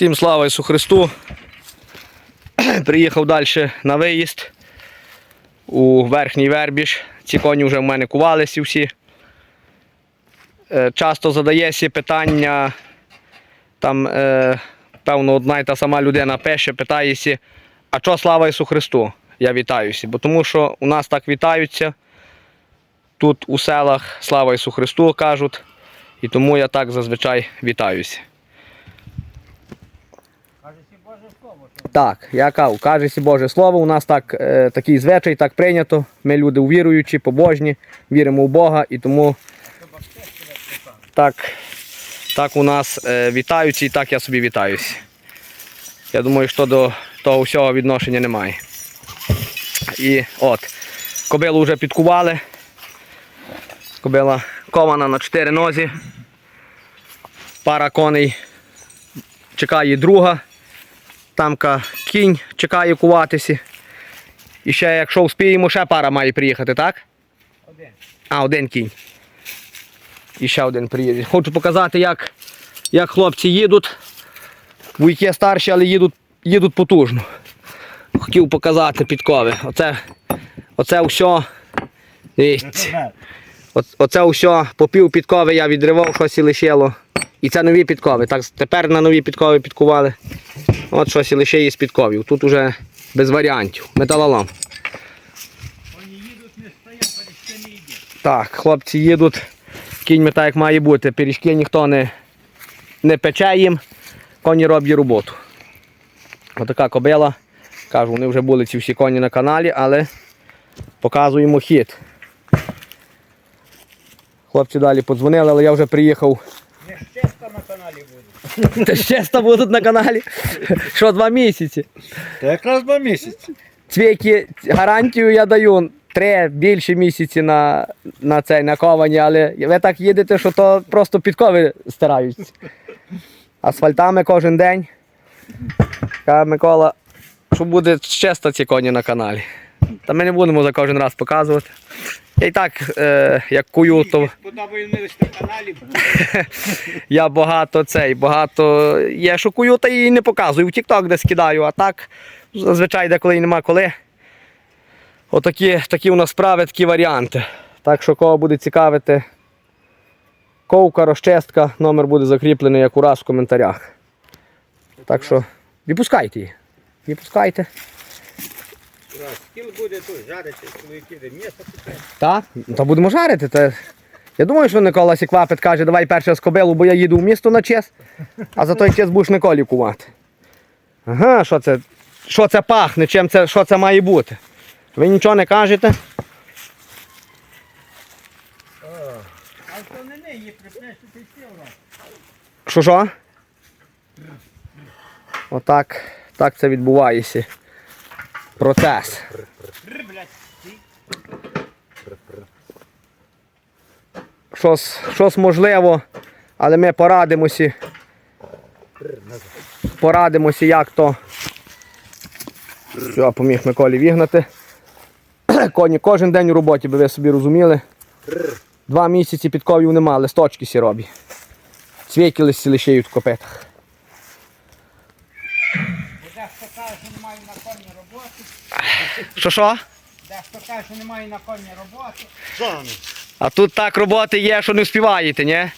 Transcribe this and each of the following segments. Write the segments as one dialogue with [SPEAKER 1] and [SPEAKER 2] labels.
[SPEAKER 1] Всім слава Ісу Христу. Приїхав далі на виїзд у верхній вербіж. Ці коні вже в мене кувалися всі. Е, Часто задається питання, там, е, певно, одна й та сама людина пише, питається, а що слава Ісу Христу? Я вітаюся. Бо тому що у нас так вітаються. Тут у селах слава Ісу Христу кажуть. І тому я так зазвичай вітаюся. Так, я кажу, Боже Слово, у нас так, е, такий звичай, так прийнято. Ми люди увіруючі, побожні, віримо в Бога і тому так, так у нас е, вітаються і так я собі вітаюся. Я думаю, що до того всього відношення немає. І от, кобилу вже підкували. Кобила кована на чотири нозі. Пара коней чекає друга. Тамка кінь чекає куватися. І ще, якщо вспіємо, ще пара має приїхати, так?
[SPEAKER 2] Один.
[SPEAKER 1] А, один кінь. І ще один приїде. Хочу показати, як, як хлопці їдуть. Вуйки старші, але їдуть, їдуть потужно. Хотів показати підкови. Оце, оце все. Оце все по пів підкови я відривав, щось і лишило. І це нові підкови. Так, тепер на нові підкови підкували. От щось і лише є з підковів. Тут уже без варіантів. Металолом.
[SPEAKER 2] Вони їдуть, не стоять, перейшки не йдуть.
[SPEAKER 1] Так, хлопці їдуть. Кіньми так як має бути. Пиріжки ніхто не, не пече їм. Коні роблять роботу. Отака кобила. Кажу, вони вже були ці всі коні на каналі, але показуємо хід. Хлопці далі подзвонили, але я вже приїхав.
[SPEAKER 2] Не щеста на каналі.
[SPEAKER 1] Та ще ста будуть на каналі. Що, два місяці.
[SPEAKER 3] Та якраз два місяці.
[SPEAKER 1] Цвіки, гарантію я даю три більші місяці на, на цей на ковані, але ви так їдете, що то просто підкови стираються. Асфальтами кожен день. Каже Микола, що буде чесно ці коні на каналі. Та ми не будемо за кожен раз показувати. Я і так, е, як кую, то
[SPEAKER 2] Подобаємось на каналі.
[SPEAKER 1] я багато цей, багато є, що кую, та і не показую. В TikTok десь кидаю, а так зазвичай деколи і нема коли. Отакі такі у нас справи, такі варіанти. Так що кого буде цікавити, ковка, розчистка, номер буде закріплений як ураз в коментарях. Так що відпускайте її. Відпускайте.
[SPEAKER 2] Скіл буде тут, жарити, чоловіки, де м'ясо купити.
[SPEAKER 1] Так? Ну, То будемо жарити. Та... Я думаю, що Микола Сіквапет каже, давай перше з кобилу, бо я їду в місто на чес, а за той чес будеш Миколі кувати. Ага, що це? Що це пахне? Чим це, що це має бути? Ви нічого не кажете?
[SPEAKER 2] А то не не, її припнеш, ти сіл.
[SPEAKER 1] Що що? Отак так це відбувається. Процес. Щось, щось можливо, але ми порадимося. Порадимося, як то. Все, поміг Миколі вігнати. Коні кожен день у роботі, би ви собі розуміли. Два місяці підковів нема, листочки сі робі. Цвіки листі в копитах.
[SPEAKER 2] Бо Дехто каже, що немає на коні роботи.
[SPEAKER 1] Що що?
[SPEAKER 2] Дехто каже, що немає на коні роботи.
[SPEAKER 3] Що?
[SPEAKER 1] А тут так роботи є, що не вспіваєте, ні?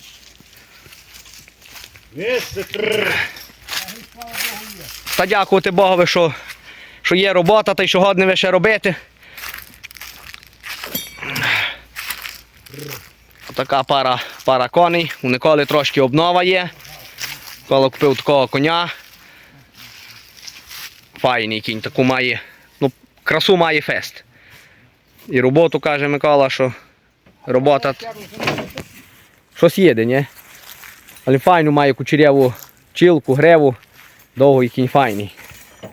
[SPEAKER 1] Та дякувати Богові, що, що є робота, та й що годне ви ще робити. Така пара, пара коней. У Николи трошки обнова є. Коли купив такого коня. Файний кінь, таку має. Красу має фест. І роботу каже Микола, що робота щось їде, ні? Але файну має кучеряву чілку, греву, довгий кінь файний.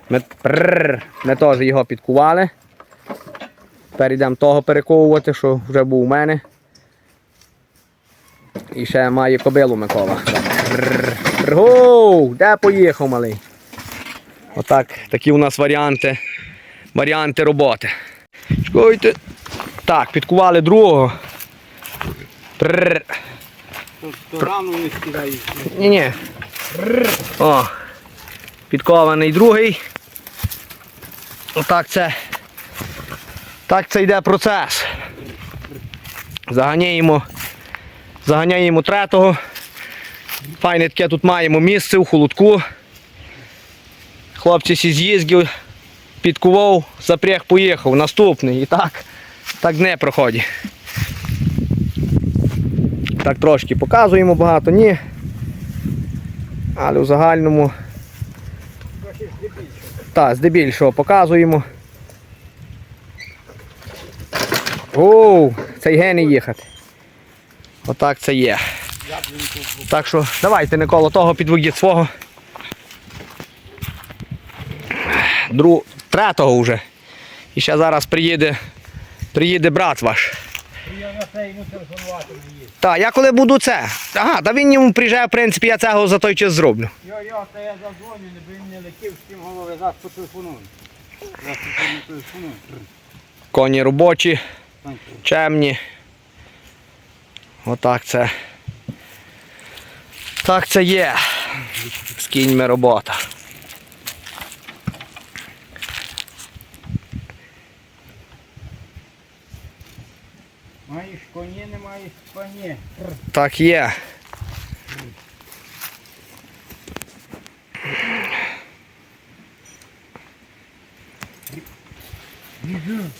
[SPEAKER 1] Ми, прррр, ми теж його підкували. Тепер йдемо того перековувати, що вже був у мене. І ще має кобилу Микола. Гоу, де поїхав малий? Отак, такі у нас варіанти, варіанти роботи. Чекайте. Так, підкували другого. Прррр.
[SPEAKER 2] то, не скидаєш.
[SPEAKER 1] Ні-ні. О. підкований другий. Отак це. Так це йде процес. Заганяємо, заганяємо третого. Файне таке тут маємо місце у холодку. Хлопці сі з'їздів, підкував, запряг поїхав. Наступний. І так, так не проходить. Так трошки показуємо багато, ні. Але в загальному. Так, здебільшого показуємо. Оу, цей геній їхати. Отак це є. Так що давайте не коло того підведіть свого. Дру... Третого вже. І ще зараз приїде, приїде брат ваш.
[SPEAKER 2] Я на це йому телефонувати не їду.
[SPEAKER 1] Так, я коли буду це. Ага, та він йому приїжджає, в принципі, я цього за той час зроблю.
[SPEAKER 2] Йо-йо, та я задзвоню, не би він не летів з тим голови, зараз по телефону. Зараз по телефону.
[SPEAKER 1] Коні робочі, чемні. Отак це. Так це є. З кіньми робота.
[SPEAKER 2] Маєш коні, не маєш коні.
[SPEAKER 1] Так є.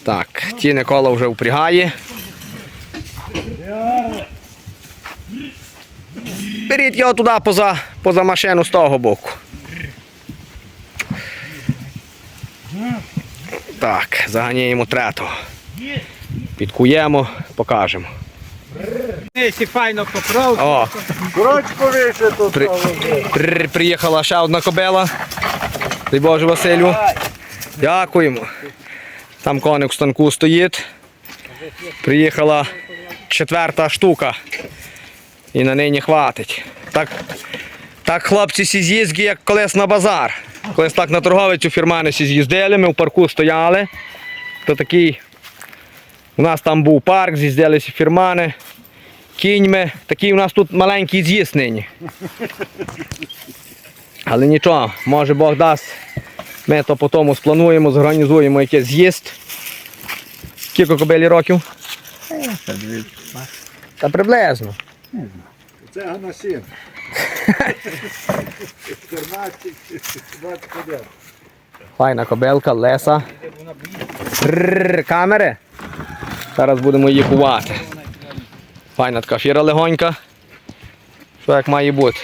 [SPEAKER 1] Так, тіне коло вже впрягає. Беріть його туди поза, поза машину з того боку. Так, заганяємо третого. Підкуємо, покажемо.
[SPEAKER 2] Файно поправ.
[SPEAKER 1] О,
[SPEAKER 3] Курочку вище тут.
[SPEAKER 1] При- При- Приїхала ще одна кобила. Дай Боже Василю. Дякуємо. Там коник в станку стоїть. Приїхала четверта штука. І на нині хватить. Так, так хлопці сі з'їздки, як колись на базар. Колись так на торговицю фірмани сі з'їздили, ми в парку стояли. То такий. У нас там був парк, з'їздилися фірмани кіньми. Такий у нас тут маленький з'їзд нині. Але нічого, може Бог дасть. Ми то потім сплануємо, зорганізуємо якийсь з'їзд. Скільки кобилі років? Та приблизно.
[SPEAKER 3] Це на 7. 14, 21.
[SPEAKER 1] Файна кобилка, леса. Камери. Зараз будемо її кувати. Файна така фіра легонька. Що як має бути?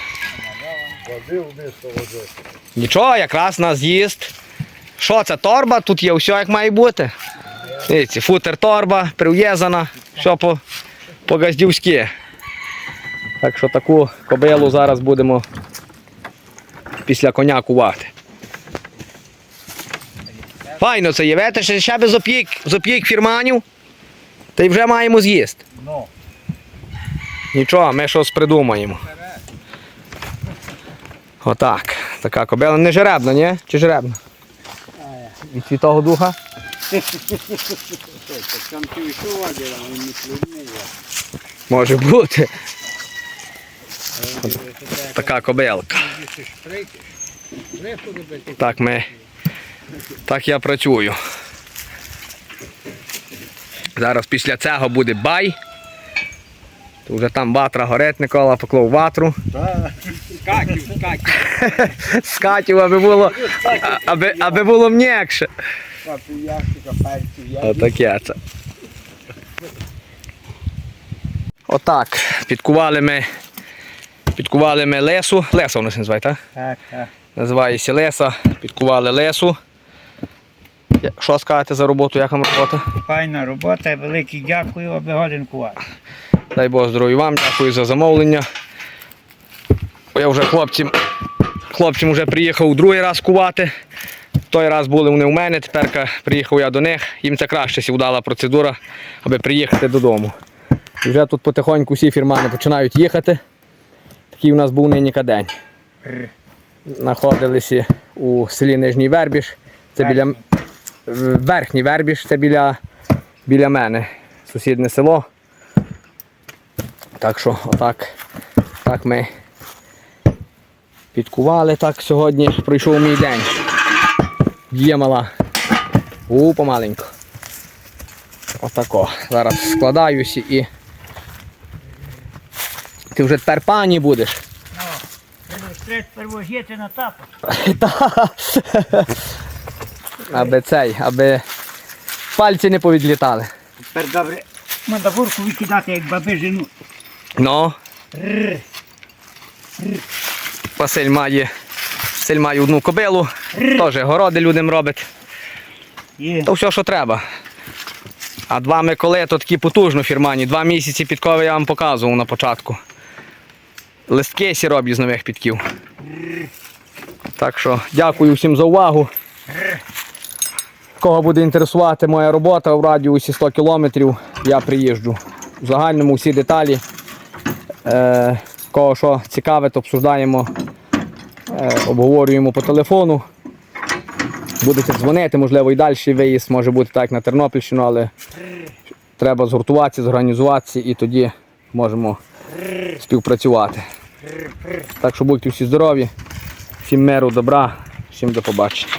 [SPEAKER 1] Нічого, якраз на з'їзд. Що це торба? Тут є все як має бути. Дивіться, футер торба, прив'язана, все по, по газдівськи. Так що таку кобилу зараз будемо після коня кувати. Файно це є, видите, ще без опік, з опік фірманів. Та й вже маємо з'їзд.
[SPEAKER 3] Ну.
[SPEAKER 1] Нічого, ми щось придумаємо. Отак. Така кобила. Не жеребна, ні? Чи жеребна? Від Святого Духа? Може бути. Така кобилка. Так ми. Так я працюю. Зараз після цього буде бай. То вже там ватра горить, Микола поклав ватру.
[SPEAKER 2] Скаків, скаків.
[SPEAKER 1] Скатів, аби було, аби, аби було м'якше.
[SPEAKER 2] Перців, я.
[SPEAKER 1] Отаке це. Отак. Підкували ми. Підкували ми лесу. Леса воно називає, так?
[SPEAKER 2] Так, так.
[SPEAKER 1] Називається леса. Підкували лесу. Що скажете за роботу, як вам робота?
[SPEAKER 2] Файна робота, велике дякую, аби годин кувати.
[SPEAKER 1] Дай Бог здоров'я вам, дякую за замовлення. Я вже хлопцям, хлопцям вже приїхав другий раз кувати. Той раз були вони у мене, тепер приїхав я до них. Їм це краще вдала процедура, аби приїхати додому. І вже тут потихоньку всі фірмани починають їхати. Такий у нас був нині день. Знаходилися у селі Нижній Вербіж. Це біля Верхній Вербіж, це біля, біля мене. Сусідне село. Так що отак так ми Підкували так сьогодні. Пройшов мій день. Є мала. У, помаленьку. Отако. Зараз складаюся і. Ти вже тепер пані будеш.
[SPEAKER 2] Треба первожити на тапок.
[SPEAKER 1] Аби цей, аби пальці не повідлітали.
[SPEAKER 2] Тепер добре. Можна бурку викидати, як баби жену.
[SPEAKER 1] Ну. Василь має. Василь має одну кобилу. Теж городи людям робить.
[SPEAKER 2] Є.
[SPEAKER 1] То все, що треба. А два Миколи то такі потужно фірмані. Два місяці підкови я вам показував на початку. Листки сі роблю з нових підків. Так що дякую всім за увагу. Кого буде інтересувати моя робота в радіусі 100 кілометрів, я приїжджу. В загальному всі деталі. Е, кого що цікавить, обсуждаємо, е, обговорюємо по телефону. Будете дзвонити, можливо, і далі виїзд може бути так як на Тернопільщину, але треба згуртуватися, зорганізуватися і тоді можемо співпрацювати. Так що будьте всі здорові, всім миру, добра, всім до побачення.